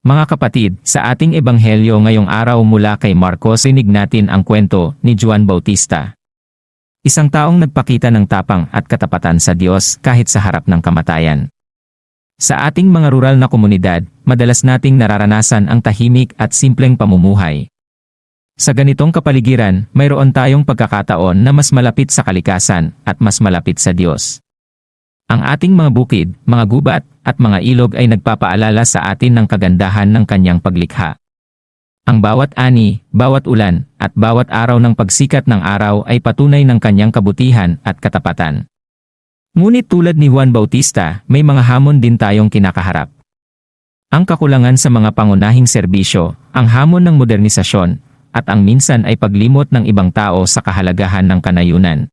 Mga kapatid, sa ating ebanghelyo ngayong araw mula kay Marcos rinig natin ang kwento ni Juan Bautista. Isang taong nagpakita ng tapang at katapatan sa Diyos kahit sa harap ng kamatayan. Sa ating mga rural na komunidad, madalas nating nararanasan ang tahimik at simpleng pamumuhay. Sa ganitong kapaligiran, mayroon tayong pagkakataon na mas malapit sa kalikasan at mas malapit sa Diyos. Ang ating mga bukid, mga gubat, at mga ilog ay nagpapaalala sa atin ng kagandahan ng kanyang paglikha. Ang bawat ani, bawat ulan, at bawat araw ng pagsikat ng araw ay patunay ng kanyang kabutihan at katapatan. Ngunit tulad ni Juan Bautista, may mga hamon din tayong kinakaharap. Ang kakulangan sa mga pangunahing serbisyo, ang hamon ng modernisasyon, at ang minsan ay paglimot ng ibang tao sa kahalagahan ng kanayunan.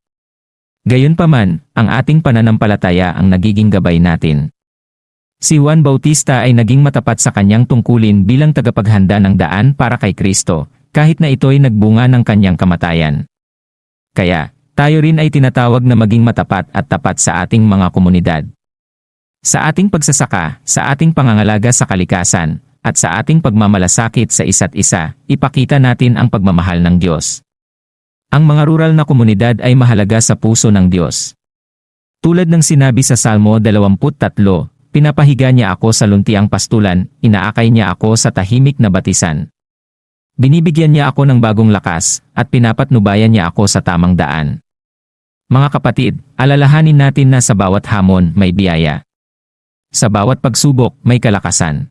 Gayunpaman, ang ating pananampalataya ang nagiging gabay natin. Si Juan Bautista ay naging matapat sa kanyang tungkulin bilang tagapaghanda ng daan para kay Kristo, kahit na ito'y nagbunga ng kanyang kamatayan. Kaya, tayo rin ay tinatawag na maging matapat at tapat sa ating mga komunidad. Sa ating pagsasaka, sa ating pangangalaga sa kalikasan, at sa ating pagmamalasakit sa isa't isa, ipakita natin ang pagmamahal ng Diyos. Ang mga rural na komunidad ay mahalaga sa puso ng Diyos. Tulad ng sinabi sa Salmo 23, Pinapahiga niya ako sa luntiang pastulan, inaakay niya ako sa tahimik na batisan. Binibigyan niya ako ng bagong lakas, at pinapatnubayan niya ako sa tamang daan. Mga kapatid, alalahanin natin na sa bawat hamon may biyaya. Sa bawat pagsubok may kalakasan.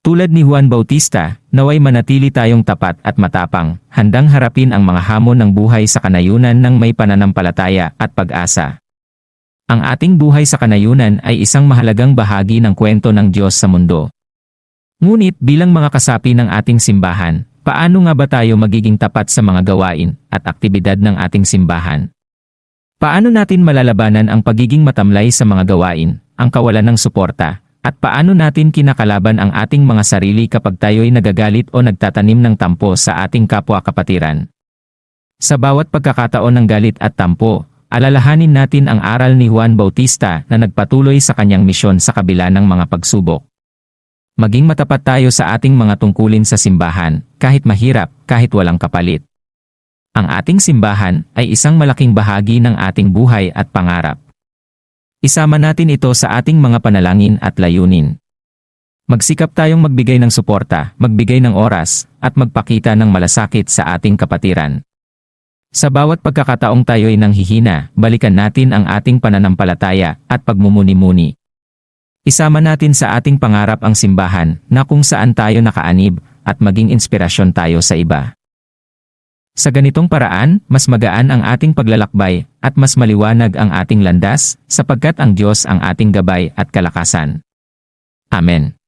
Tulad ni Juan Bautista, naway manatili tayong tapat at matapang, handang harapin ang mga hamon ng buhay sa kanayunan ng may pananampalataya at pag-asa. Ang ating buhay sa kanayunan ay isang mahalagang bahagi ng kwento ng Diyos sa mundo. Ngunit bilang mga kasapi ng ating simbahan, paano nga ba tayo magiging tapat sa mga gawain at aktibidad ng ating simbahan? Paano natin malalabanan ang pagiging matamlay sa mga gawain, ang kawalan ng suporta, at paano natin kinakalaban ang ating mga sarili kapag tayo'y nagagalit o nagtatanim ng tampo sa ating kapwa kapatiran? Sa bawat pagkakataon ng galit at tampo, alalahanin natin ang aral ni Juan Bautista na nagpatuloy sa kanyang misyon sa kabila ng mga pagsubok. Maging matapat tayo sa ating mga tungkulin sa simbahan, kahit mahirap, kahit walang kapalit. Ang ating simbahan ay isang malaking bahagi ng ating buhay at pangarap. Isama natin ito sa ating mga panalangin at layunin. Magsikap tayong magbigay ng suporta, magbigay ng oras, at magpakita ng malasakit sa ating kapatiran. Sa bawat pagkakataong tayo'y nanghihina, balikan natin ang ating pananampalataya at pagmumuni-muni. Isama natin sa ating pangarap ang simbahan na kung saan tayo nakaanib at maging inspirasyon tayo sa iba. Sa ganitong paraan, mas magaan ang ating paglalakbay at mas maliwanag ang ating landas sapagkat ang Diyos ang ating gabay at kalakasan. Amen.